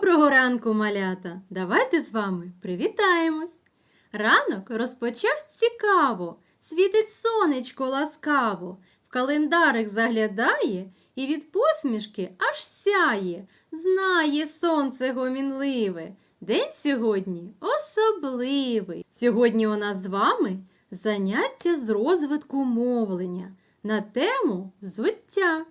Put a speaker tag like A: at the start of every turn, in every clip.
A: Доброго ранку, малята! Давайте з вами привітаємось. Ранок розпочався цікаво, світить сонечко ласкаво, в календарик заглядає і від посмішки аж сяє. Знає сонце гомінливе. День сьогодні особливий. Сьогодні у нас з вами заняття з розвитку мовлення на тему взуття.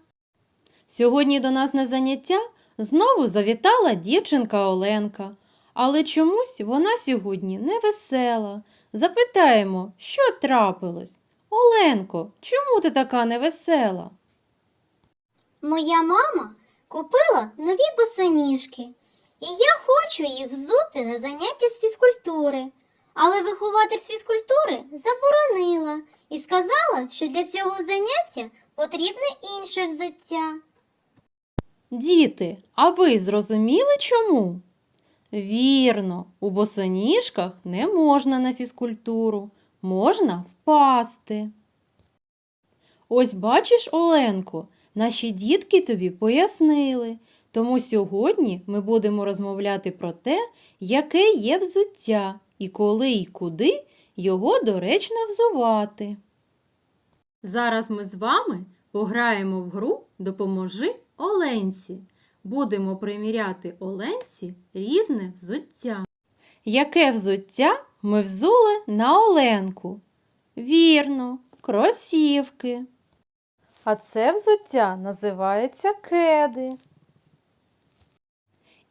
A: Сьогодні до нас на заняття знову завітала дівчинка Оленка, але чомусь вона сьогодні не весела. Запитаємо, що трапилось? Оленко, чому ти така невесела?
B: Моя мама купила нові босоніжки, і я хочу їх взути на заняття з фізкультури. Але вихователь з фізкультури заборонила і сказала, що для цього заняття потрібне інше взуття.
A: Діти, а ви зрозуміли чому? Вірно, у босоніжках не можна на фізкультуру, можна впасти. Ось бачиш, Оленко, наші дітки тобі пояснили. Тому сьогодні ми будемо розмовляти про те, яке є взуття і коли і куди його доречно взувати. Зараз ми з вами пограємо в гру Допоможи Оленці. Будемо приміряти Оленці різне взуття. Яке взуття ми взули на Оленку? Вірно, кросівки. А це взуття називається кеди.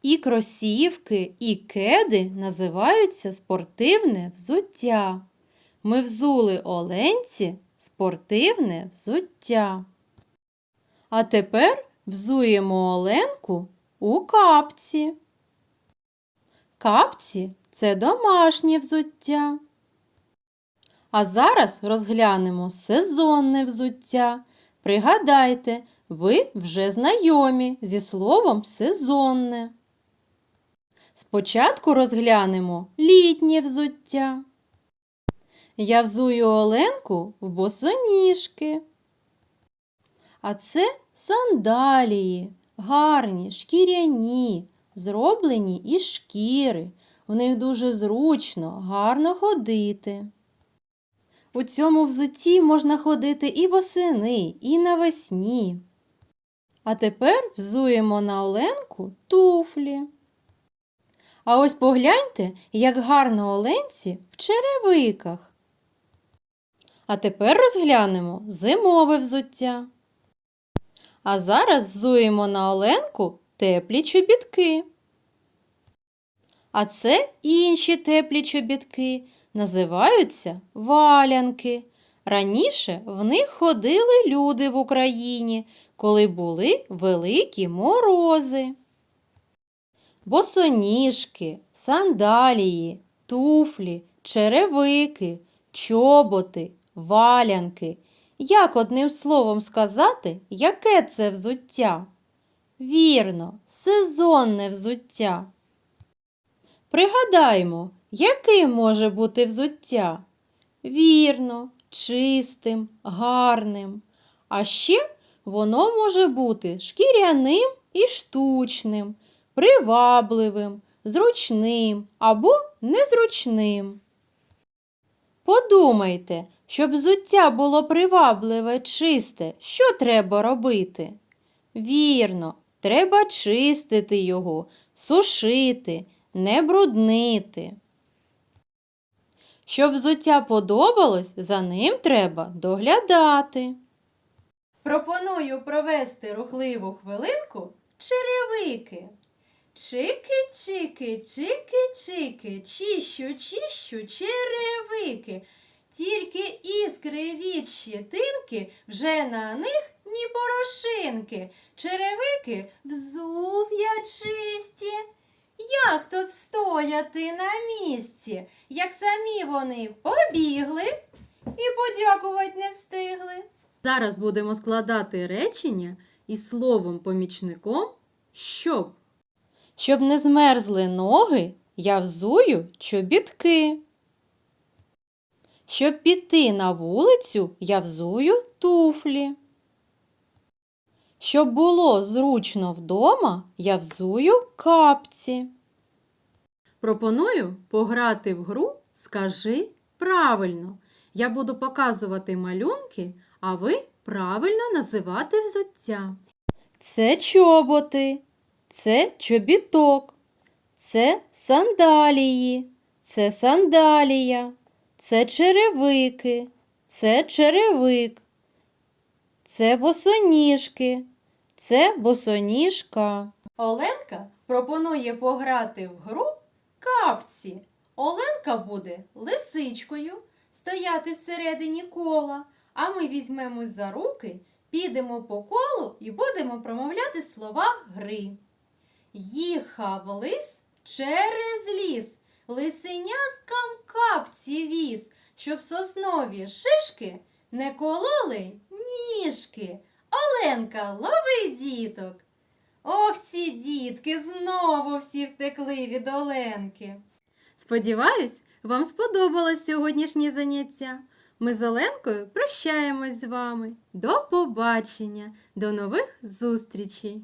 A: І кросівки, і кеди називаються спортивне взуття. Ми взули Оленці спортивне взуття. А тепер взуємо Оленку у капці. Капці це домашнє взуття. А зараз розглянемо сезонне взуття. Пригадайте, ви вже знайомі зі словом сезонне. Спочатку розглянемо літнє взуття. Я взую Оленку в босоніжки. А це сандалії, гарні, шкіряні, зроблені із шкіри. В них дуже зручно, гарно ходити. У цьому взутті можна ходити і восени, і навесні. А тепер взуємо на Оленку туфлі. А ось погляньте, як гарно Оленці в черевиках. А тепер розглянемо зимове взуття. А зараз взуємо на Оленку теплі чобітки. А це інші теплі чобітки називаються валянки. Раніше в них ходили люди в Україні, коли були великі морози. Босоніжки, сандалії, туфлі, черевики, чоботи, валянки. Як одним словом сказати, яке це взуття? Вірно, сезонне взуття. Пригадаймо, яким може бути взуття? Вірно, чистим, гарним. А ще воно може бути шкіряним і штучним, привабливим, зручним або незручним. Подумайте, щоб взуття було привабливе, чисте, що треба робити? Вірно, треба чистити його, сушити, не бруднити. Щоб взуття подобалось, за ним треба доглядати. Пропоную провести рухливу хвилинку черевики. Чики, чики, чики, чики, чищу, чищу черевики. Тільки іскри від щетинки, вже на них ні порошинки. Черевики взув я чисті. Як тут стояти на місці, як самі вони побігли і подякувати не встигли. Зараз будемо складати речення із словом помічником щоб. Щоб не змерзли ноги, я взую чобітки. Щоб піти на вулицю, я взую туфлі. Щоб було зручно вдома, я взую капці. Пропоную пограти в гру Скажи правильно. Я буду показувати малюнки, а ви правильно називати взуття. Це чоботи, це чобіток, це сандалії, це сандалія, це черевики, це черевик, це босоніжки, це босоніжка. Оленка пропонує пограти в гру капці. Оленка буде лисичкою, стояти всередині кола, а ми візьмемось за руки, підемо по колу і будемо промовляти слова гри. Їхав лис через ліс, лисеняткам капці віз, щоб соснові шишки не кололи ніжки. Оленка, лови діток. Ох, ці дітки знову всі втекли від Оленки. Сподіваюсь, вам сподобалось сьогоднішнє заняття. Ми з Оленкою прощаємось з вами. До побачення, до нових зустрічей!